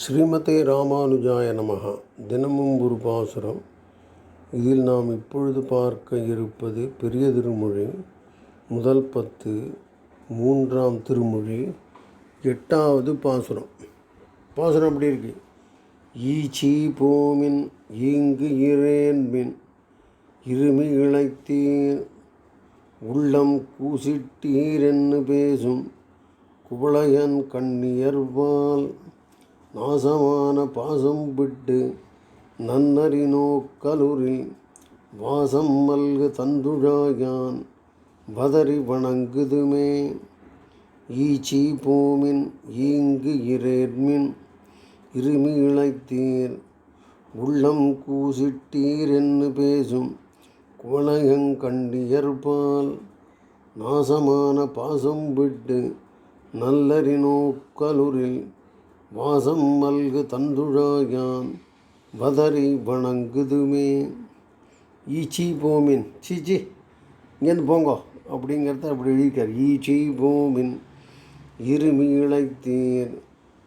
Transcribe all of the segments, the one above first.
ஸ்ரீமதே ராமானுஜாய நமகா தினமும் ஒரு பாசுரம். இதில் நாம் இப்பொழுது பார்க்க இருப்பது பெரிய திருமொழி. முதல் பத்து மூன்றாம் திருமொழி எட்டாவது பாசுரம். பாசுரம் அப்படி இருக்கு? ஈச்சி போமின் ஈங்கு இரேன்மின் இருமி இழைத்தீர் உள்ளம் கூசிட்டீரென்னு பேசும் குவளையன் கண்ணியர்வால் நாசமான பாசம் விட்டு நன்னறி நோக்கலுரில் வாசம் மல்கு தந்துழாயான் வதறி வணங்குதுமே. ஈச்சி போமின் ஈங்கு இரேர்மின் இருமி இழைத்தீர் உள்ளம் கூசிட்டீர் என்று பேசும் குவளையங்கண்டியர்பால் நாசமான பாசம் விட்டு நல்லறி நோக்கலுரில் வாசம் மல்கு தந்துழாயான் வதறி வணங்குதுமே. ஈச்சி போமின். சீச்சி இங்கேருந்து போங்கோ. அப்படிங்கிறத அப்படி எழுதிக்கார் ஈச்சி போமின். இருமி இழைத்தீர்.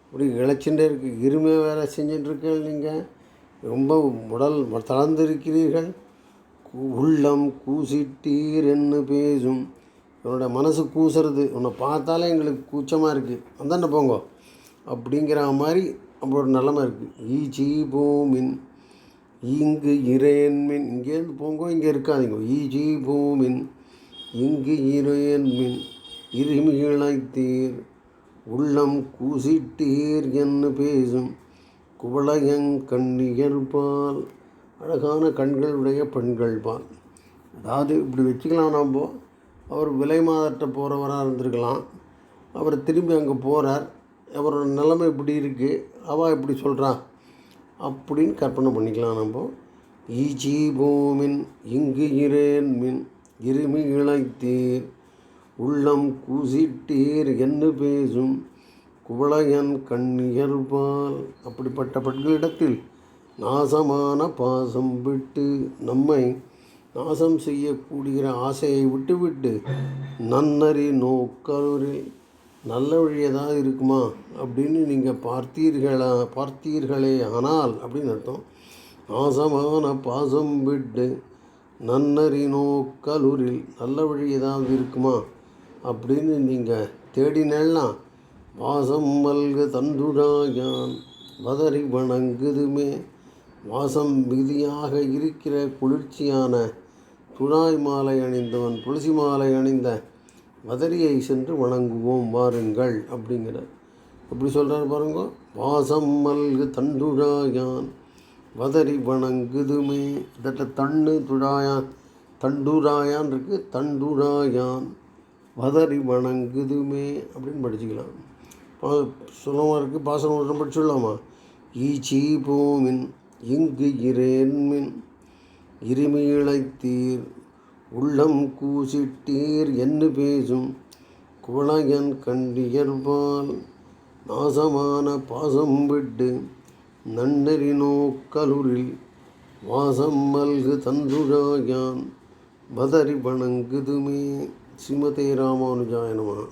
அப்படி இழைச்சுட்டே இருக்கு. இருமை வேலை செஞ்சிட்ருக்கீங்க நீங்கள் ரொம்ப உடல் தளர்ந்திருக்கிறீர்கள். உள்ளம் கூசிட்டீர் என்று பேசும். என்னோட மனசு கூசுறது. உன்னை பார்த்தாலே எங்களுக்கு கூச்சமாக இருக்குது அந்தாண்ட போங்கோ. அப்படிங்கிற மாதிரி நம்மளோட நிலமை இருக்குது ஈச்சி பூமின் இங்கு இரேன்மின் இங்கேருந்து போங்கோ இங்கே இருக்காதீங்க. ஈச்சி பூமின் இங்கு இரேன்மின் இருமிழைத்தீர் உள்ளம் கூசிட்டீர் என்று பேசும் குவளையங்கண்ணியர்பால் அழகான கண்களுடைய பெண்கள் பால். அதாவது இப்படி வச்சுக்கலாம் நம்ம. அவர் விலை மாதட்ட போகிறவராக இருந்திருக்கலாம். அவர் திரும்பி அங்கே போகிறார் அவரோட நிலைமை இப்படி இருக்குது அவா இப்படி சொல்கிறா அப்படின்னு கற்பனை பண்ணிக்கலாம் நம்ம. ஈஜி பூமின் இங்கு இரேன் மின் இருமி இழைத்தீர். உள்ளம் கூசிட்டீர் என்று பேசும் குவளையன் கண்ணியர்பால் அப்படிப்பட்ட பெண்களிடத்தில் நாசமான பாசம் விட்டு நம்மை நாசம் செய்யக்கூடிய ஆசையை விட்டுவிட்டு நன்னறி நோக்கருரில் நல்ல வழி ஏதாவது இருக்குமா அப்படின்னு நீங்கள் பார்த்தீர்களா? பார்த்தீர்களே ஆனால் அப்படின்னு அர்த்தம். நாசமான பாசம் விட்டு நன்னறி நோக்கலூரில் நல்ல வழி ஏதாவது இருக்குமா அப்படின்னு நீங்கள் தேடினேலாம் வாசம் மல்க தந்துடாயான் வதறி வணங்குதுமே. வாசம் மிகுதியாக இருக்கிற குளிர்ச்சியான துழாய் மாலை அணிந்தவன் துளசி மாலை அணிந்த வதரியை சென்று வணங்குவோம் வாருங்கள் அப்படிங்கிறார் எப்படி சொல்கிறார் பாருங்க வாசம் மல்கு தண்டுழாயான் வதரி வணங்குதுமே. இதட்ட தண்ணு துழாயான் தண்டுராயான் இருக்கு தண்டுராயான் வதரி வணங்குதுமே அப்படின்னு படிச்சுக்கலாம். பா சுலமாக இருக்குது பாசனம் ஒன்று படிச்சுடலாமா? ஈச்சி பூமின் இங்கு இரேன்மின் இருமியிழைத்தீர் உள்ளம் கூசிட்டீர் என்று பேசும் குவளையன் கண்டியர்பால் நாசமான பாசம் விட்டு நன்னறி நோக்கலுரில் வாசம் மல்கு தந்துழாயான் பதறி வணங்குதுமே. ஸ்ரீமதே ராமானுஜாயனமா